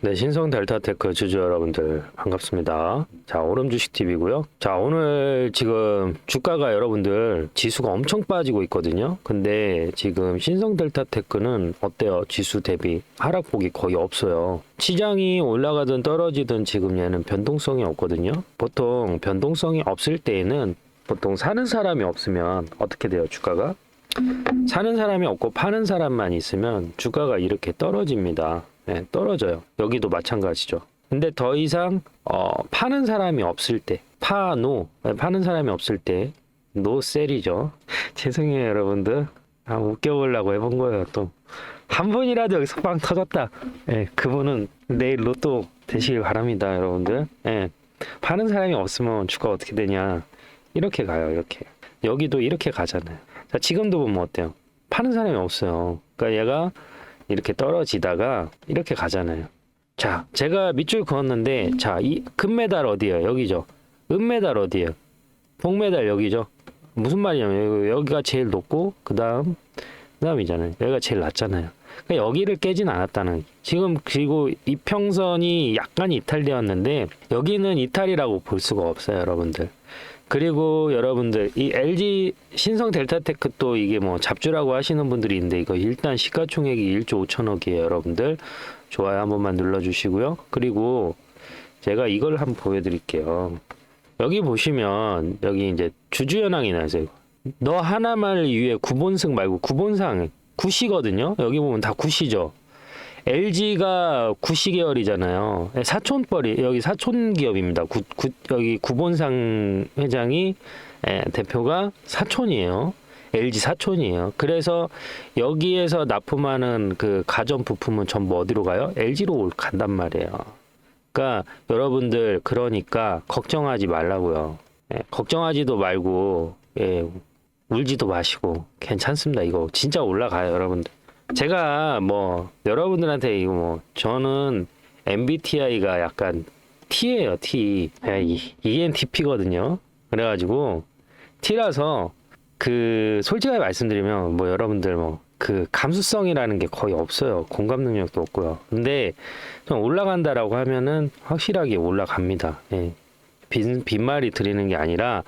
네, 신성 델타테크 주주 여러분들 반갑습니다. 자, 오름 주식 TV고요. 자, 오늘 지금 주가가 여러분들 지수가 엄청 빠지고 있거든요. 근데 지금 신성 델타테크는 어때요? 지수 대비 하락폭이 거의 없어요. 시장이 올라가든 떨어지든 지금 얘는 변동성이 없거든요. 보통 변동성이 없을 때에는 보통 사는 사람이 없으면 어떻게 돼요? 주가가? 사는 사람이 없고 파는 사람만 있으면 주가가 이렇게 떨어집니다. 네, 떨어져요. 여기도 마찬가지죠. 근데 더 이상 어, 파는 사람이 없을 때, 파노 네, 파는 사람이 없을 때 노셀이죠. 죄송해요, 여러분들. 아, 웃겨보려고 해본 거예요. 또 한 분이라도 여기서 빵 터졌다. 예, 그분은 내일 로또 되시길 바랍니다, 여러분들. 예, 파는 사람이 없으면 주가 어떻게 되냐? 이렇게 가요, 이렇게. 여기도 이렇게 가잖아요. 자, 지금도 보면 어때요? 파는 사람이 없어요. 그러니까 얘가 이렇게 떨어지다가 이렇게 가잖아요. 자, 제가 밑줄 그었는데, 자, 이 금메달 어디예요? 여기죠. 은메달 어디예요? 봉메달 여기죠. 무슨 말이냐면 여기가 제일 높고 그 다음 그 다음이잖아요. 여기가 제일 낮잖아요. 그러니까 여기를 깨진 않았다는 지금 그리고 이평선이 약간 이탈되었는데 여기는 이탈이라고 볼 수가 없어요, 여러분들. 그리고 여러분들 이 LG 신성 델타테크 또 이게 뭐 잡주라고 하시는 분들이 있는데 이거 일단 시가총액이 1조 5천억이에요, 여러분들. 좋아요 한 번만 눌러주시고요. 그리고 제가 이걸 한번 보여드릴게요. 여기 보시면 여기 이제 주주연항이 나세요. 너 하나만 위해 구본승 말고 구본상 구시거든요. 여기 보면 다 구시죠. LG가 구시 계열이잖아요. 사촌뻘이 여기 사촌 기업입니다. 구, 구, 여기 구본상 회장이 예, 대표가 사촌이에요. LG 사촌이에요. 그래서 여기에서 납품하는 그 가전 부품은 전부 어디로 가요? LG로 간단 말이에요. 그러니까 여러분들 그러니까 걱정하지 말라고요. 예, 걱정하지도 말고 예, 울지도 마시고 괜찮습니다. 이거 진짜 올라가요, 여러분들. 제가 뭐 여러분들한테 이거 뭐 저는 MBTI가 약간 T예요, T. 이- ENTP거든요. 그래가지고 T라서 그 솔직하게 말씀드리면 뭐 여러분들 뭐 그 감수성이라는 게 거의 없어요. 공감 능력도 없고요. 근데 좀 올라간다라고 하면은 확실하게 올라갑니다. 예. 빈, 빈말이 드리는 게 아니라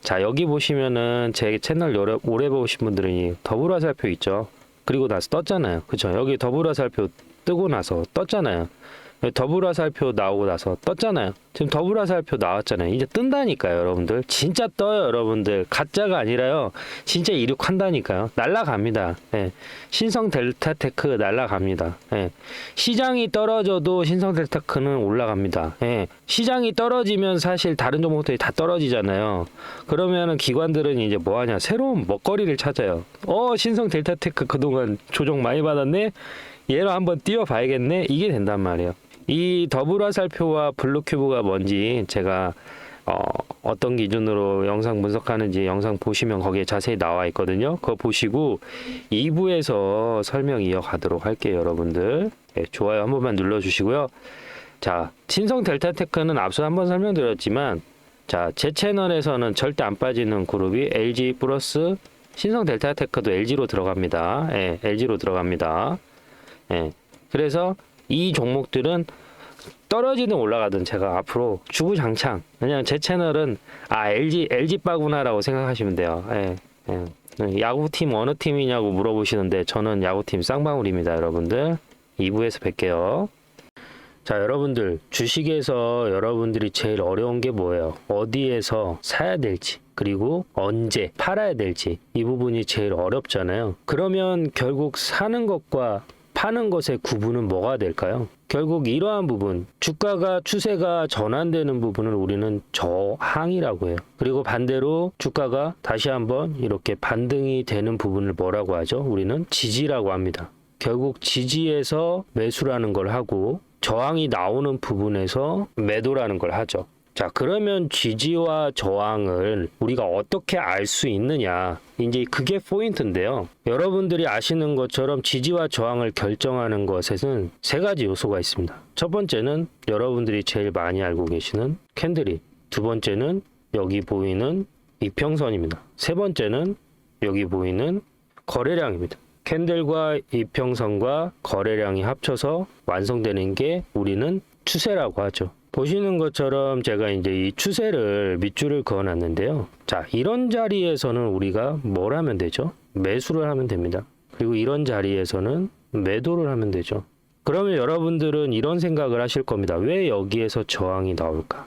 자 여기 보시면은 제 채널 오래, 오래 보신 분들은 이 더불어살표 있죠. 그리고 나서 떴잖아요. 그쵸? 여기 더불어살표 뜨고 나서 떴잖아요. 여기 더불어살표 나오고 나서 떴잖아요. 지금 더불어살표 나왔잖아요. 이제 뜬다니까요, 여러분들. 진짜 떠요, 여러분들. 가짜가 아니라요. 진짜 이륙한다니까요. 날라갑니다. 예. 신성 델타테크 날라갑니다. 예. 시장이 떨어져도 신성 델타테크는 올라갑니다. 예. 시장이 떨어지면 사실 다른 종목들이 다 떨어지잖아요. 그러면은 기관들은 이제 뭐 하냐? 새로운 먹거리를 찾아요. 어, 신성 델타테크 그동안 조정 많이 받았네? 얘로 한번 뛰어봐야겠네? 이게 된단 말이에요. 이 더불어살표와 블루큐브가 뭔지 제가 어, 어떤 기준으로 영상 분석하는지 영상 보시면 거기에 자세히 나와 있거든요. 그거 보시고 2부에서 설명 이어가도록 할게요, 여러분들. 예, 좋아요 한 번만 눌러주시고요. 자, 친성 델타테크는 앞서 한번 설명드렸지만, 자, 제 채널에서는 절대 안 빠지는 그룹이 LG 플러스 신성 델타테크도 LG로 들어갑니다. 예, LG로 들어갑니다. 예, 그래서 이 종목들은 떨어지든 올라가든 제가 앞으로 주구장창 왜냐면 제 채널은 아 LG LG 빠구나라고 생각하시면 돼요. 예, 예. 야구팀 어느 팀이냐고 물어보시는데 저는 야구팀 쌍방울입니다, 여러분들. 2부에서 뵐게요. 자, 여러분들 주식에서 여러분들이 제일 어려운 게 뭐예요? 어디에서 사야 될지 그리고 언제 팔아야 될지 이 부분이 제일 어렵잖아요. 그러면 결국 사는 것과 파는 것의 구분은 뭐가 될까요? 결국 이러한 부분, 주가가 추세가 전환되는 부분을 우리는 저항이라고 해요. 그리고 반대로 주가가 다시 한번 이렇게 반등이 되는 부분을 뭐라고 하죠? 우리는 지지라고 합니다. 결국 지지에서 매수라는 걸 하고 저항이 나오는 부분에서 매도라는 걸 하죠. 자, 그러면 지지와 저항을 우리가 어떻게 알 수 있느냐? 이제 그게 포인트인데요. 여러분들이 아시는 것처럼 지지와 저항을 결정하는 것에는 세 가지 요소가 있습니다. 첫 번째는 여러분들이 제일 많이 알고 계시는 캔들이. 두 번째는 여기 보이는 이평선입니다. 세 번째는 여기 보이는 거래량입니다. 캔들과 이평선과 거래량이 합쳐서 완성되는 게 우리는 추세라고 하죠. 보시는 것처럼 제가 이제 이 추세를 밑줄을 그어 놨는데요. 자, 이런 자리에서는 우리가 뭘 하면 되죠? 매수를 하면 됩니다. 그리고 이런 자리에서는 매도를 하면 되죠. 그러면 여러분들은 이런 생각을 하실 겁니다. 왜 여기에서 저항이 나올까?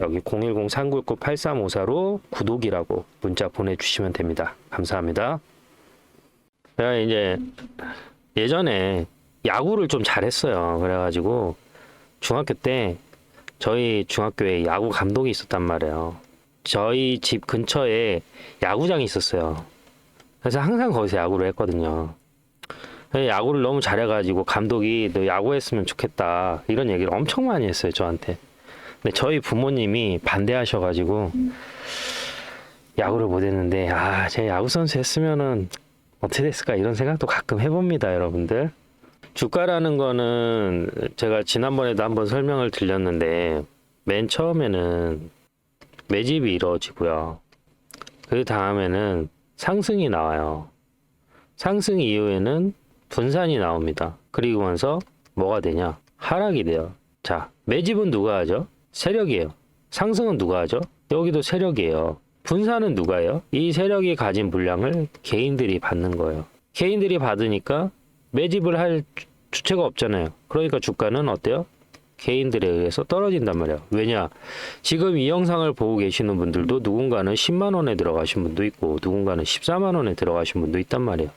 여기 010-399-8354로 구독이라고 문자 보내주시면 됩니다. 감사합니다. 제가 이제 예전에 야구를 좀 잘했어요. 그래가지고 중학교 때 저희 중학교에 야구 감독이 있었단 말이에요. 저희 집 근처에 야구장이 있었어요. 그래서 항상 거기서 야구를 했거든요. 야구를 너무 잘해가지고 감독이 너 야구했으면 좋겠다 이런 얘기를 엄청 많이 했어요 저한테. 근데 저희 부모님이 반대하셔가지고 야구를 못했는데 아, 제 야구 선수 했으면은 어떻게 됐을까 이런 생각도 가끔 해봅니다, 여러분들. 주가라는 거는 제가 지난번에도 한번 설명을 드렸는데 맨 처음에는 매집이 이루어지고요. 그 다음에는 상승이 나와요. 상승 이후에는 분산이 나옵니다. 그리고 나서 뭐가 되냐? 하락이 돼요. 자, 매집은 누가 하죠? 세력이에요. 상승은 누가 하죠? 여기도 세력이에요. 분산은 누가 해요? 이 세력이 가진 물량을 개인들이 받는 거예요. 개인들이 받으니까 매집을 할 주- 주체가 없잖아요. 그러니까 주가는 어때요? 개인들에 의해서 떨어진단 말이에요. 왜냐? 지금 이 영상을 보고 계시는 분들도 누군가는 10만 원에 들어가신 분도 있고 누군가는 14만 원에 들어가신 분도 있단 말이에요.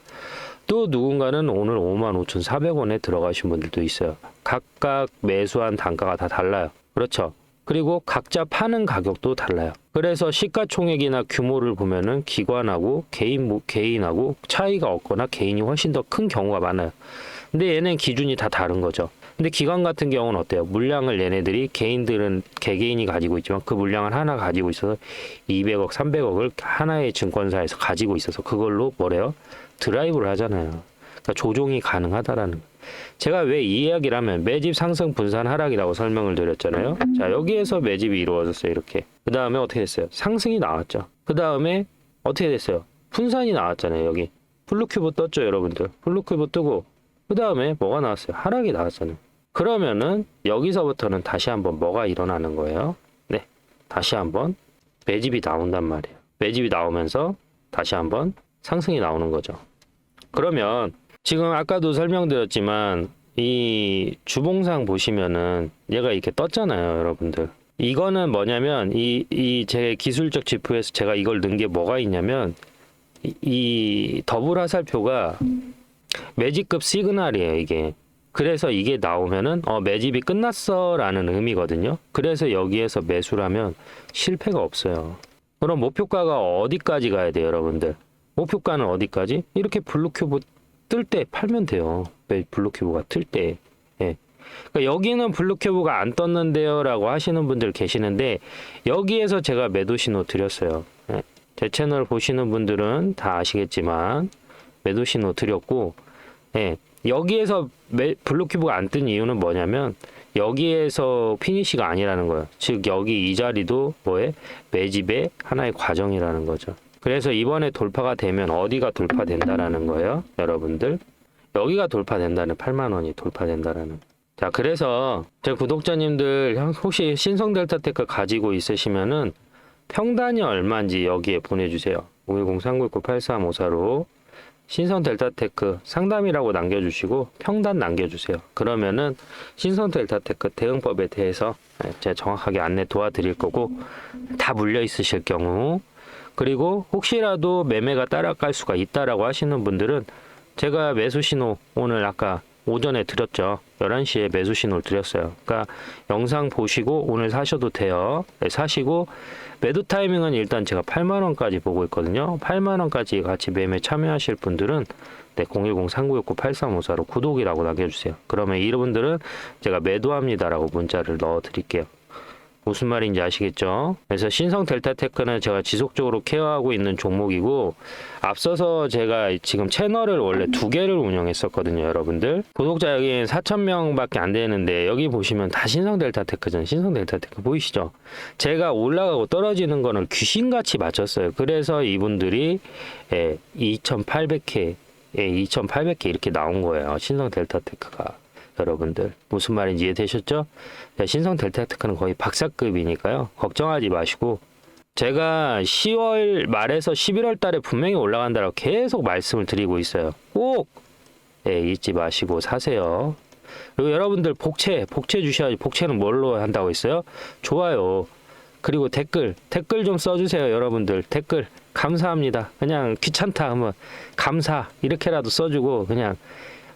또 누군가는 오늘 5만 5,400원에 들어가신 분들도 있어요. 각각 매수한 단가가 다 달라요. 그렇죠. 그리고 각자 파는 가격도 달라요. 그래서 시가총액이나 규모를 보면은 기관하고 개인 모- 개인하고 차이가 없거나 개인이 훨씬 더 큰 경우가 많아요. 근데 얘는 기준이 다 다른 거죠. 근데 기관 같은 경우는 어때요? 물량을 얘네들이 개인들은 개개인이 가지고 있지만 그 물량을 하나 가지고 있어서 200억, 300억을 하나의 증권사에서 가지고 있어서 그걸로 뭐래요? 드라이브를 하잖아요. 그러니까 조종이 가능하다라는 거예요. 제가 왜 이 이야기를 하면 매집 상승 분산 하락이라고 설명을 드렸잖아요. 자, 여기에서 매집이 이루어졌어요. 이렇게. 그 다음에 어떻게 됐어요? 상승이 나왔죠. 그 다음에 어떻게 됐어요? 분산이 나왔잖아요. 여기. 블루큐브 떴죠, 여러분들. 블루큐브 뜨고, 그 다음에 뭐가 나왔어요? 하락이 나왔잖아요. 그러면은 여기서부터는 다시 한번 뭐가 일어나는 거예요? 네. 다시 한번 매집이 나온단 말이에요. 매집이 나오면서 다시 한번 상승이 나오는 거죠. 그러면 지금 아까도 설명드렸지만 이 주봉상 보시면은 얘가 이렇게 떴잖아요, 여러분들. 이거는 뭐냐면 이 이 제 기술적 지표에서 제가 이걸 넣은 게 뭐가 있냐면 이, 이 더블 화살표가 매집급 시그널이에요, 이게. 그래서 이게 나오면은 어 매집이 끝났어라는 의미거든요. 그래서 여기에서 매수를 하면 실패가 없어요. 그럼 목표가가 어디까지 가야 돼요, 여러분들? 목표가는 어디까지? 이렇게 블루 큐브 뜰 때 팔면 돼요. 매- 블루큐브가 틀 때. 예. 그러니까 여기는 블루큐브가 안 떴는데요 라고 하시는 분들 계시는데 여기에서 제가 매도 신호 드렸어요. 예. 제 채널 보시는 분들은 다 아시겠지만 매도 신호 드렸고 예. 여기에서 매, 블루큐브가 안 뜬 이유는 뭐냐면 여기에서 피니시가 아니라는 거예요. 즉 여기 이 자리도 뭐에 매집의 하나의 과정이라는 거죠. 그래서 이번에 돌파가 되면 어디가 돌파된다라는 거예요, 여러분들. 여기가 돌파된다는 8만 원이 돌파된다라는. 자, 그래서 제 구독자님들 형- 혹시 신성 델타테크 가지고 있으시면은 평단이 얼마인지 여기에 보내주세요. 510-399-8354로 신성 델타테크 상담이라고 남겨주시고 평단 남겨주세요. 그러면은 신성 델타테크 대응법에 대해서 제가 정확하게 안내 도와드릴 거고 다 물려 있으실 경우 그리고 혹시라도 매매가 따라갈 수가 있다라고 하시는 분들은 제가 매수 신호 오늘 아까 오전에 드렸죠. 11시에 매수 신호를 드렸어요. 그러니까 영상 보시고 오늘 사셔도 돼요. 네, 사시고 매도 타이밍은 일단 제가 8만 원까지 보고 있거든요. 8만 원까지 같이 매매 참여하실 분들은 네, 010-3969-8354로 구독이라고 남겨주세요. 그러면 이분들은 제가 매도합니다라고 문자를 넣어 드릴게요. 무슨 말인지 아시겠죠? 그래서 신성 델타 테크는 제가 지속적으로 케어하고 있는 종목이고 앞서서 제가 지금 채널을 원래 두 개를 운영했었거든요, 여러분들. 구독자 여기 4천 명밖에 안 되는데 여기 보시면 다 신성 델타 테크전, 신성 델타 테크 보이시죠? 제가 올라가고 떨어지는 거는 귀신같이 맞췄어요. 그래서 이분들이 예, 2,800회, 예, 2,800회 이렇게 나온 거예요. 신성 델타 테크가. 여러분들 무슨 말인지 이해되셨죠? 네, 신성 델타 테크는 거의 박사급이니까요. 걱정하지 마시고 제가 10월 말에서 11월 달에 분명히 올라간다고 계속 말씀을 드리고 있어요. 꼭 예, 잊지 마시고 사세요. 그리고 여러분들 복채, 복채 주셔야지. 복채는 뭘로 한다고 했어요? 좋아요. 그리고 댓글, 댓글 좀 써주세요, 여러분들. 댓글 감사합니다. 그냥 귀찮다 하면 감사 이렇게라도 써주고 그냥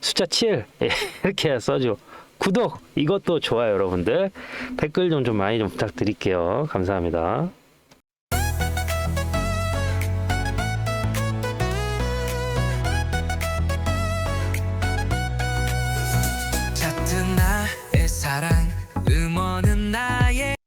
숫자 7 예, 이렇게 써줘. 구독 이것도 좋아요, 여러분들. 댓글 좀 좀 많이 좀 부탁드릴게요. 감사합니다.